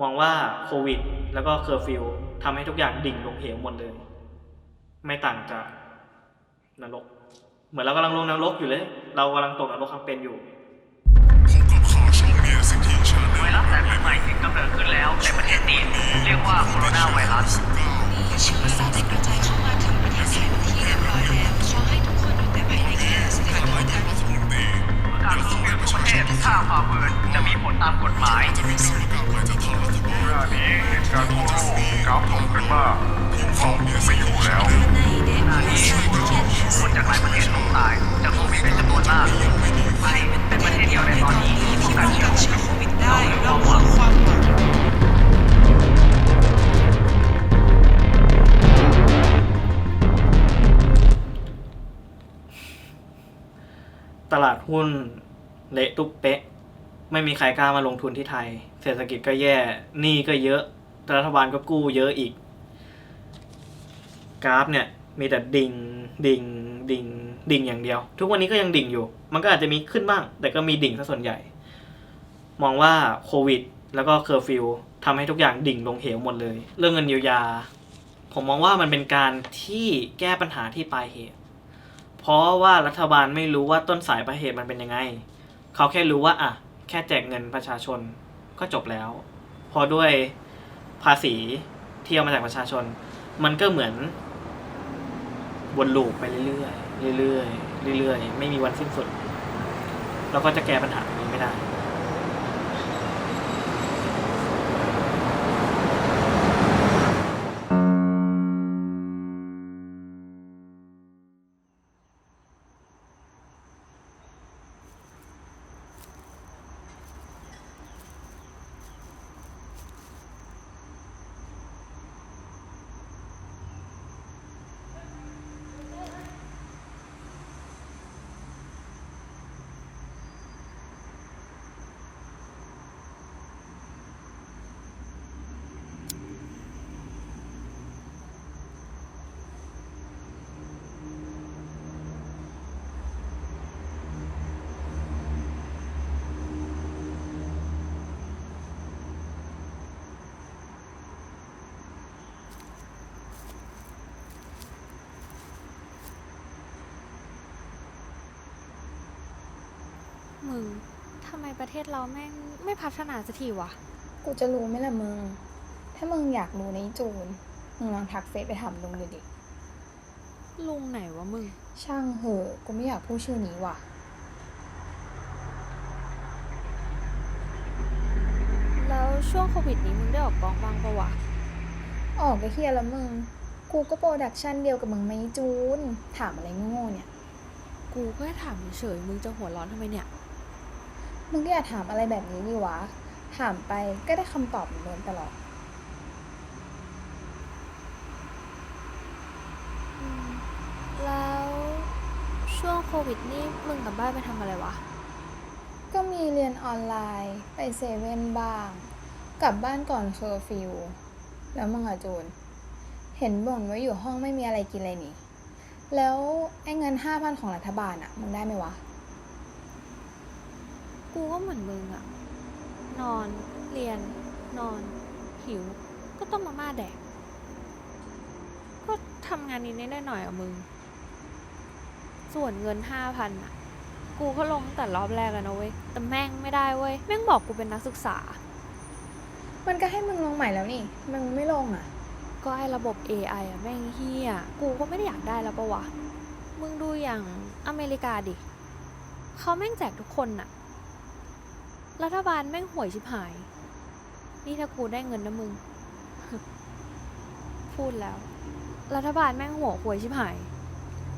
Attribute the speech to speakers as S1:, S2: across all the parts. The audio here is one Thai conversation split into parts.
S1: มองว่าโควิด แล้วก็เคอร์ฟิวทำให้ทุกอย่างดิ่งลงเหวหมดเลย ไม่ต่างจากนรก เหมือนเรากำลังลงนรกอยู่เลย เรากำลังตกนรกครั้งเป็นอยู่
S2: พบกับข่าวช่องเมียสิทธิชาแน
S3: ไวรัสสายพันธุ์ใหม่ที่กำเนิดขึ้นแล้วในประเทศจีนเรียกว่าโคโรนาไวรัส
S4: เชื้อสายได้กระจายเข้า การ
S3: ลงเรียนทุกประเทศถ้าฝ่าฝืนจะมีผลตามกฎหมาย
S2: จะมีการประกาศไปจากทางรัฐบาล
S5: เมื่อนี้เหตุการณ์ทั่วโลกกราฟตกขึ้นมากเขาไม่อยู่แล้ว
S4: เด็ก
S3: หน้านี้ หุ้นเละ
S1: ตุ๊บเป๊ะ ไม่มีใครกล้ามาลงทุนที่ไทย เศรษฐกิจก็แย่หนี้ก็เยอะ รัฐบาลก็กู้เยอะอีก กราฟเนี่ย มีแต่ดิ่งดิ่งดิ่งดิ่งอย่างเดียว ทุกวันนี้ก็ยังดิ่งอยู่ มันก็อาจจะมีขึ้นบ้าง แต่ก็มีดิ่งซะส่วนใหญ่ มองว่าโควิด แล้วก็เคอร์ฟิวทำให้ทุกอย่างดิ่งลงเหวหมดเลย เรื่องเงินเยียวยา ผมมองว่ามันเป็นการที่แก้ปัญหาที่ปลายเหตุ เพราะว่ารัฐบาลไม่รู้ว่าต้นสายปลายเหตุมันเป็นยังไง เขาแค่รู้ว่าอะแค่แจกเงินประชาชนก็จบแล้ว พอด้วยภาษีที่เอามาจากประชาชน มันก็เหมือนวนลูปไปเรื่อยๆเรื่อยๆเรื่อยๆไม่มีวันสิ้นสุด เราก็จะแก้ปัญหานี้ไม่ได้
S6: มึง ทำไม ประเทศเราแม่งไม่พัฒนาสักทีวะ
S7: กูจะรู้ไหมล่ะมึง ถ้ามึงอยากรู้ในะอีจูน มึงลองทักเฟซไปถามลุงดูดิ
S6: ลุงไหนวะมึง
S7: ช่างเหอะ กูไม่อยากพูดชื่อนี้ว่ะ
S6: แล้วช่วงโควิดนี้มึงได้ออกกองบ้างปะวะ
S7: ออกก็เฮียแล้วมึง กูก็โปรดักชันเดียวกับมึงไหมจูน ถามอะไรโง่ๆเนี่ย
S6: กูก็แค่ถามเฉยๆมึงจะหัวร้อนทำไมเนี่ย
S7: มึงก็อย่าถามอะไรแบบนี้ดิวะ ถามไปก็ได้คำตอบเหมือนเดิมตลอด
S6: อืมแล้วช่วงโควิดนี่มึงกลับบ้านไปทำอะไรวะ
S7: ก็มีเรียนออนไลน์ไปเซเว่นบ้าง กลับบ้านก่อนเคอร์ฟิว แล้วมึงอะจูน เห็นบ่นว่าอยู่ห้องไม่มีอะไรกินเลยนี่ แล้วไอ้เงินห้าพันของรัฐบาลอะมึงได้ไหมวะ
S6: กูก็เหมือนมึงอะนอน เรียน นอน หิว ก็ต้มมาม่าแดก ก็ทำงานนี้นิดๆหน่อยๆอะมึง ส่วนเงินห้าพันอะกูก็ลงตั้งแต่รอบแรกแล้วนะเว้ย แต่แม่งไม่ได้เว้ย แม่งบอกกูเป็นนักศึกษา
S7: มันก็ให้มึงลงใหม่แล้วนี่ มึงไม่ลงอะ
S6: ก็ไอ้ระบบ AI อะแม่งเฮียกูก็ไม่ได้อยากได้แล้วปะวะ มึงดูอย่างอเมริกาดิ เขาแม่งแจกทุกคนน่ะ รัฐบาลแม่งห่วยชิบหาย นี่ถ้ากูได้เงินนะมึง พูดแล้ว รัฐบาลแม่งหัวห่วยชิบหาย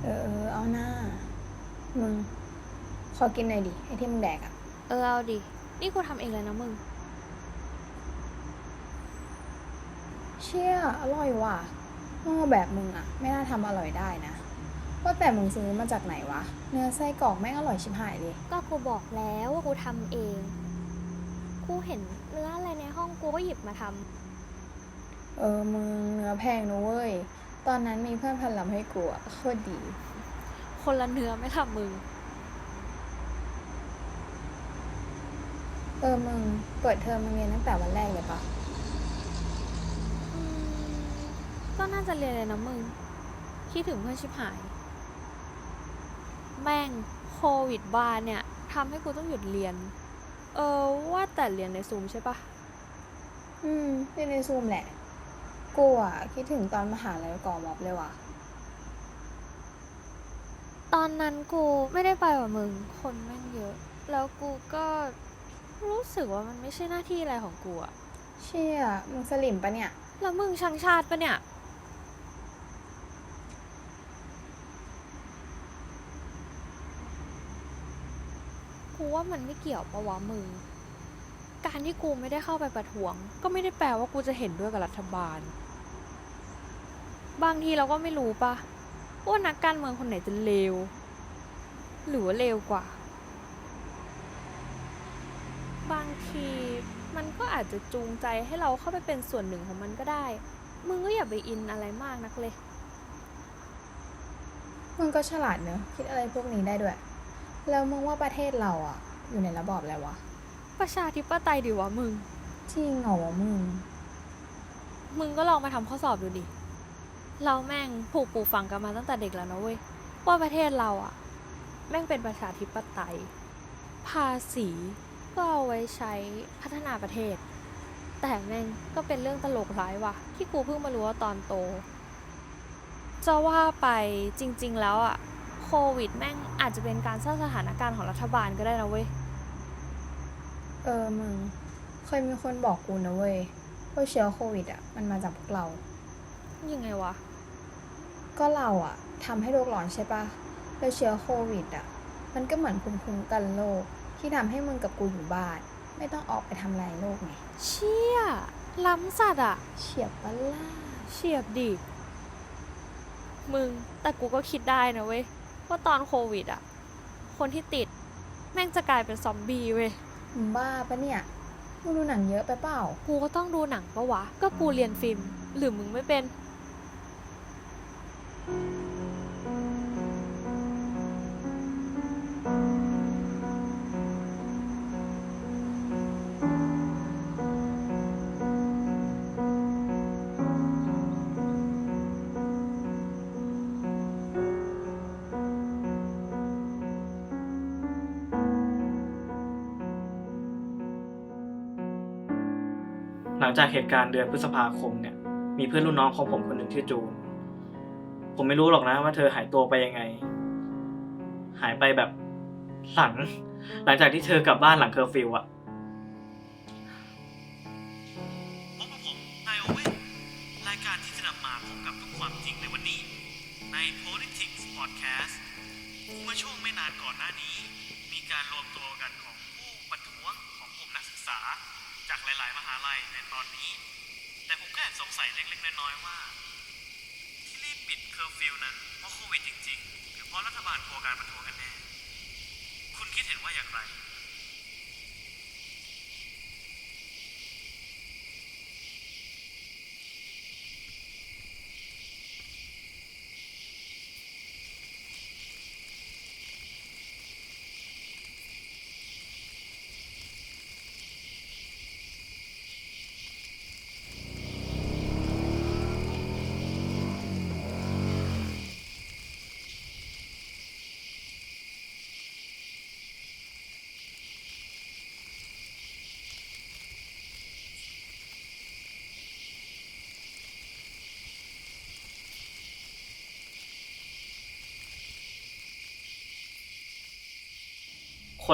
S7: เออเออเอาหน้า มึง ขอกินหน่อยดิไอ้ที่มึงแดกอะ
S6: เออเอาดิ นี่กูทำเองเลยนะมึง
S7: เชี่ยอร่อยว่ะโง่แบบมึงอะไม่น่าทำอร่อยได้นะว่าแต่มึงซื้อมาจากไหนวะ เนื้อไส้กรอกแม่งอร่อยชิบหายเลย
S8: ก็กูบอกแล้วว่ากูทำเอง กูเห็นเนื้ออะไรในห้องกูก็หยิบมาทำ
S7: เออมึงเนื้อแพงนะเว้ย ตอนนั้นมีเพื่อนพันลำให้กูอะโคตรดี
S6: คนละเนื้อไม่ทำมือ
S7: เออมึงเปิดเทอมมึงเรียนตั้งแต่วันแรกเลยปะ
S6: ก็น่าจะเรียนเลยนะมึง คิดถึงเพื่อนชิบหาย แม่งโควิดบ้าเนี่ยทำให้กูต้องหยุดเรียน เออว่าแต่เรียนในซูมใช่ปะ
S7: อืมเรียนในซูมแหละ กูอะคิดถึงตอนมหาลัยก่อม็อบเลยว่ะ
S6: ตอนนั้นกูไม่ได้ไปว่ะมึง คนแม่งเยอะ แล้วกูก็รู้สึกว่ามันไม่ใช่หน้าที่อะไรของกูอะ
S7: เชี่ยมึงสลิมปะเนี่ย
S6: แล้วมึงช่างชาติปะเนี่ย ว่ามันไม่เกี่ยวปะวะมึง การที่กูไม่ได้เข้าไปประท้วง ก็ไม่ได้แปลว่ากูจะเห็นด้วยกับรัฐบาล บางทีเราก็ไม่รู้ปะว่านักการเมืองคนไหนจะเลว หรือว่าเลวกว่า บางทีมันก็อาจจะจูงใจให้เราเข้าไปเป็นส่วนหนึ่งของมันก็ได้ มึงก็อย่าไปอินอะไรมากนักเลย
S7: มึงก็ฉลาดเนอะคิดอะไรพวกนี้ได้ด้วย แล้วมึงว่าประเทศเราอะอยู่ในระบอบอะไรวะ
S6: ประชาธิปไตยดีวะมึง
S7: จริงเหรอวะมึง
S6: มึงก็ลองมาทำข้อสอบดูดิ เราแม่งผูกปลูกฝังกันมาตั้งแต่เด็กแล้วนะเว้ย ว่าประเทศเราอะแม่งเป็นประชาธิปไตย ภาษีก็เอาไว้ใช้พัฒนาประเทศ แต่แม่งก็เป็นเรื่องตลกร้ายว่ะ ที่กูเพิ่งมารู้ว่าตอนโต จะว่าไปจริง ๆ แล้วอะ โควิดแม่งอาจจะเป็นการสร้างสถานการณ์ของรัฐบาลก็ได้นะเว้ย
S7: เออมึง เคยมีคนบอกกูนะเว้ยว่าเชื้อโควิดอะ มันมาจากพวกเรา
S6: ยังไงวะ
S7: ก็เราอะทำให้โลกร้อนใช่ปะแล้วเชื้อโควิดอะมันก็เหมือนภูมิคุ้มกันโลก ที่ทำให้มึงกับกูอยู่บ้าน ไม่ต้องออกไปทำลายโลกไง
S6: เชี่ย ล้ำสัตว์อะ
S7: เฉียบปะล่ะ
S6: เฉียบดิ มึง แต่กูก็คิดได้นะเว้ย ว่าตอนโควิดอะคนที่ติด แม่งจะกลายเป็นซอมบี้เว้ย
S7: มึงบ้าปะเนี่ยมึงดูหนังเยอะไปเปล่า
S6: กูก็ต้องดูหนังปะวะ ก็กูเรียนฟิล์มหรือมึงไม่เป็น
S1: หลังจากเหตุการณ์เดือนพฤษภาคมเนี่ย มีเพื่อนรุ่นน้องของผมคนหนึ่งชื่อจูน ผมไม่รู้หรอกนะว่าเธอหายตัวไปยังไง หายไปแบบหลัง หลังจากที่เธอกลับบ้านหลังเคอร์ฟิวอะพบกับผมนโอเว่นรายการที่จะนำมาพบกับทุกความจริงในวันนี้ใน Politics Podcast เมื่อช่วงไม่นานก่อนหน้านี้ มีการรวมตัว สัยเล็กๆน้อยๆว่า ที่รีบปิดเคอร์ฟิวนั้นเพราะโควิดจริงๆ หรือเพราะรัฐบาลกลัวการประท้วงกันแน่ คุณคิดเห็นว่าอย่างไร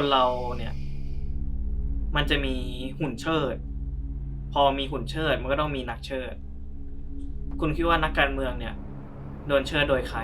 S1: คนเราเนี่ย มันจะมีหุ่นเชิด พอมีหุ่นเชิดมันก็ต้องมีนักเชิด คุณคิดว่านักการเมืองเนี่ย โดนเชิดโดยใคร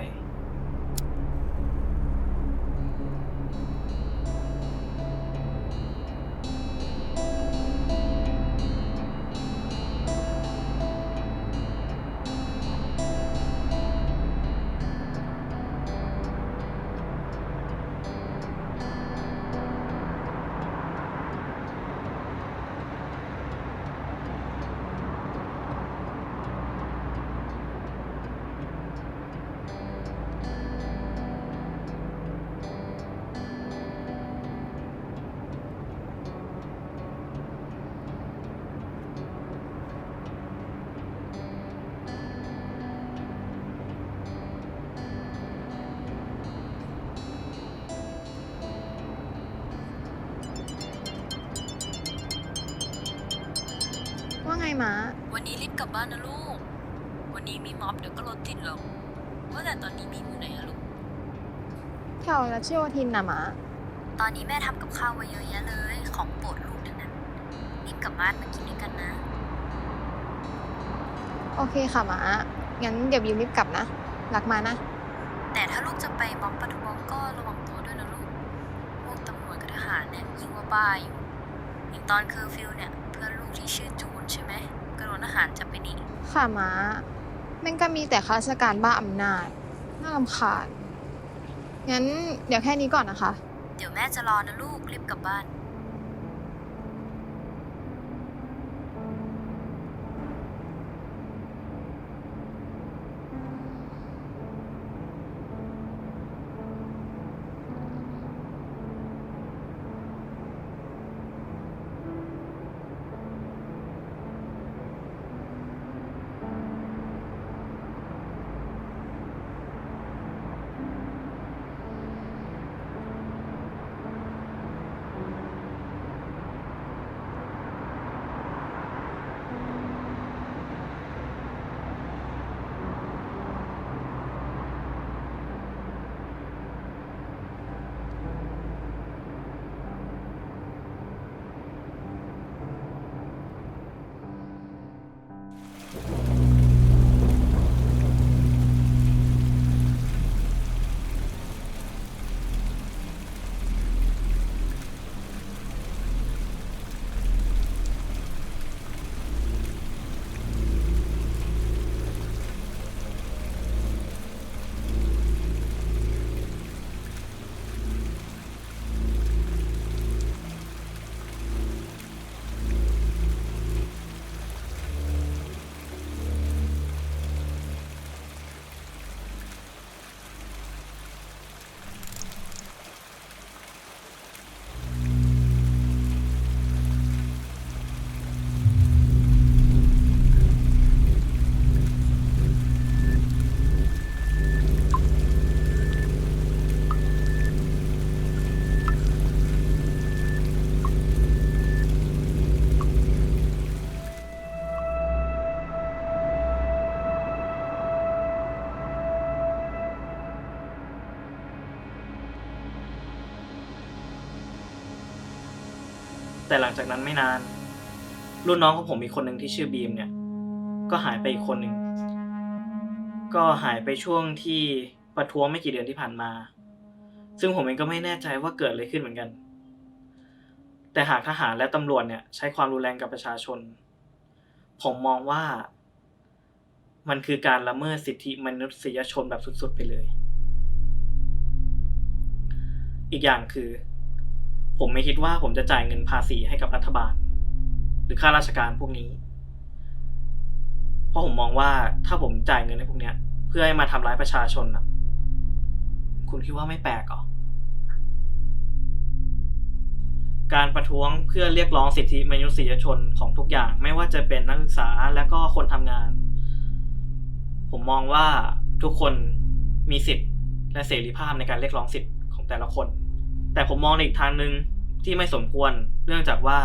S4: วันนี้รีบกลับบ้านนะลูก วันนี้มีม็อบเดี๋ยวก็รถติดหรอกว่าแต่ตอนนี้มีอยู่ไหนอะลูก
S7: แถวรัชโยธินนะม้า
S4: ตอนนี้แม่ทำกับข้าวไว้เยอะแยะเลย ของโปรดลูกทั้งนั้นรีบกลับบ้านมากินด้วยกันนะ
S7: โอเคค่ะม้างั้นเดี๋ยวบิวรีบกลับนะ รักมานะ
S4: แต่ถ้าลูกจะไปม็อบประท้วงก็ระวังตัวด้วยนะลูก พวกตำรวจกับทหารเนี่ยยิ่งกว่าบ้าอยู่อย่างตอนเคอร์ฟิวเนี่ย เพื่อนลูกที่ชื่อจูนใช่ไหมก็โดน ทหารจับไปนี่
S7: ค่ะม้าแม่งก็มีแต่ข้าราชการบ้าอำนาจ น่ารำคาญ งั้นเดี๋ยวแค่นี้ก่อนนะคะ
S4: เดี๋ยวแม่จะรอนะลูกรีบกลับบ้าน
S1: แต่หลังจากนั้นไม่นาน รุ่นน้องของผมอีกคนหนึ่งที่ชื่อบีมเนี่ย ก็หายไปอีกคนหนึ่ง ก็หายไปช่วงที่ประท้วงไม่กี่เดือนที่ผ่านมา ซึ่งผมเองก็ไม่แน่ใจว่าเกิดอะไรขึ้นเหมือนกัน แต่หากทหารและตำรวจเนี่ยใช้ความรุนแรงกับประชาชน ผมมองว่า มันคือการละเมิดสิทธิมนุษยชนแบบสุดๆไปเลย อีกอย่างคือ ผมไม่คิดว่าผมจะจ่ายเงินภาษีให้กับรัฐบาล หรือข้าราชการพวกนี้ เพราะผมมองว่าถ้าผมจ่ายเงินให้พวกเนี้ย เพื่อให้มาทำร้ายประชาชนนะคุณคิดว่าไม่แปลกหรอการประท้วงเพื่อเรียกร้องสิทธิมนุษยชนของทุกอย่าง ไม่ว่าจะเป็นนักศึกษาและก็คนทำงาน ผมมองว่าทุกคนมีสิทธิและเสรีภาพในการเรียกร้องสิทธิของแต่ละคน แต่ผมมองในอีกทางหนึ่งที่ไม่สมควร เนื่องจากว่า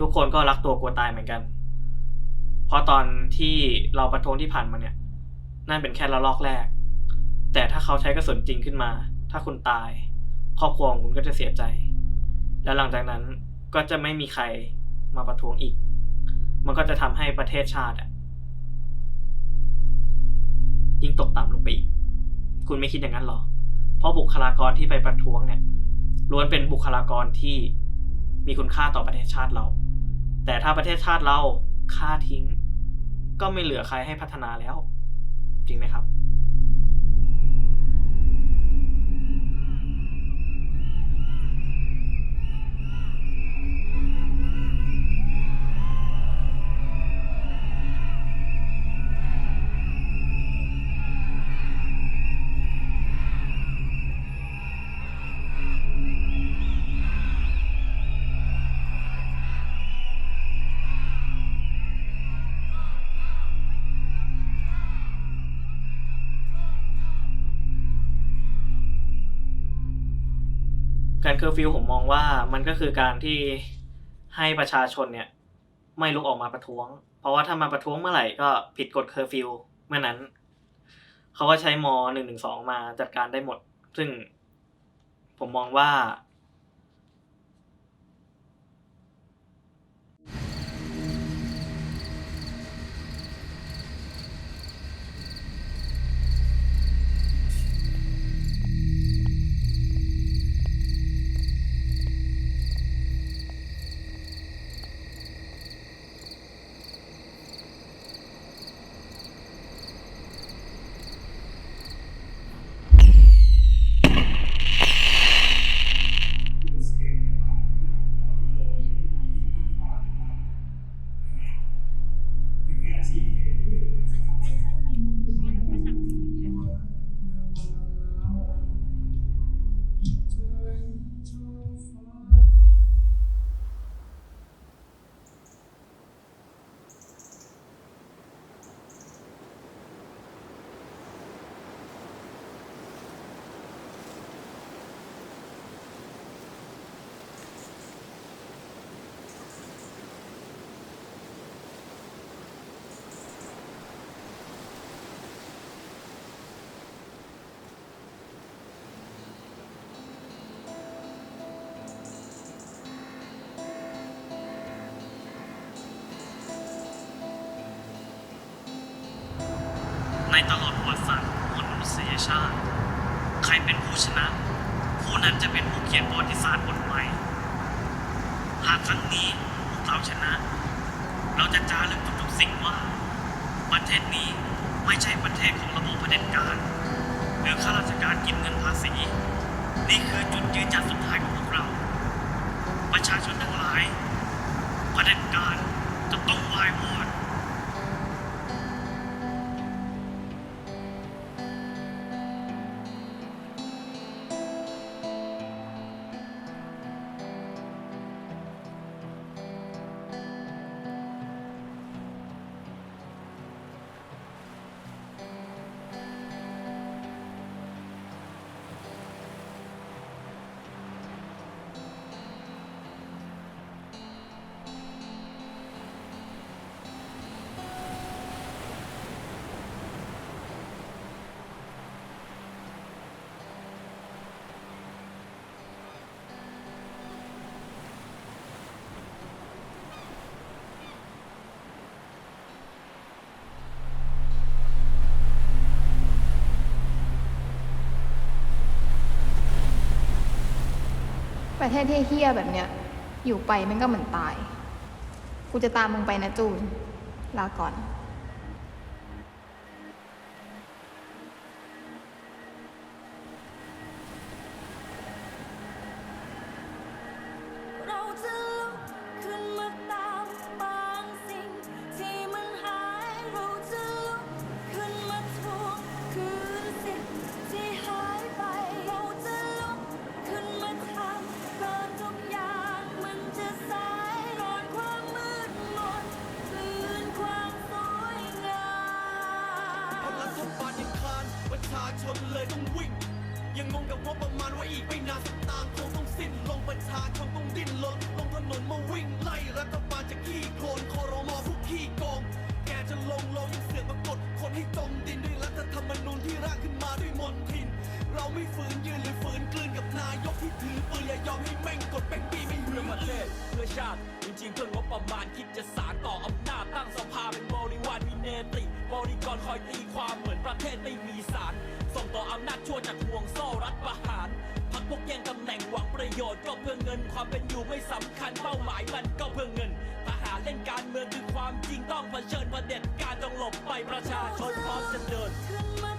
S1: ทุกคนก็รักตัวกลัวตายเหมือนกัน เพราะตอนที่เราประท้วงที่ผ่านมาเนี่ย นั่นเป็นแค่ระลอกแรก แต่ถ้าเขาใช้กระสุนจริงขึ้นมา ถ้าคุณตาย ครอบครัวของคุณก็จะเสียใจ แล้วหลังจากนั้นก็จะไม่มีใครมาประท้วงอีก มันก็จะทำให้ประเทศชาติอะยิ่งตกต่ำลงไปอีก คุณไม่คิดอย่างนั้นหรอ เพราะบุคลากรที่ไปประท้วงเนี่ย ล้วนเป็นบุคลากรที่มีคุณค่าต่อประเทศชาติเรา แต่ถ้าประเทศชาติเราค่าทิ้ง ก็ไม่เหลือใครให้พัฒนาแล้ว จริงไหมครับ เคอร์ฟิวผมมองว่ามันก็คือการที่ให้ประชาชนเนี่ยไม่ลุกออกมาประท้วง เพราะว่าถ้ามาประท้วงเมื่อไหร่ก็ผิดกฎเคอร์ฟิวเมื่อนั้น เขาก็ใช้มหนึ่งหนึ่งสองมาจัดการได้หมด ซึ่งผมมองว่า ชนะ ผู้นั้นจะเป็นผู้เขียนประวัติศาสตร์บทใหม่ หากครั้งนี้พวกเราชนะ เราจะจารึกทุกๆสิ่งว่า ประเทศนี้ไม่ใช่ประเทศของระบบเผด็จการ หรือข้าราชการกินเงินภาษี นี่คือจุดยืนยันสุดท้ายของพวกเรา ประชาชนทั้งหลายเผด็จการจะต้องวายวอด
S9: ประเทศที่เฮี้ยแบบเนี้ย อยู่ไปมันก็เหมือนตาย กูจะตามมึงไปนะจูน ลาก่อน
S10: รคอยตีความเหมือนประเทศไม่มีศาลส่งต่ออำนาจชั่วจากห่วงโซ่รัฐประหารพักพวกแย่งตำแหน่งหวังประโยชน์ก็เพื่อเงิน ความเป็นอยู่ไม่สำคัญเป้าหมายมันก็เพื่อเงินทหารเล่นการเมืองคือความจริงต้องเผชิญเผด็จการต้องหลบไปประชาชนพร้อมจะเดิน
S11: ขึ้น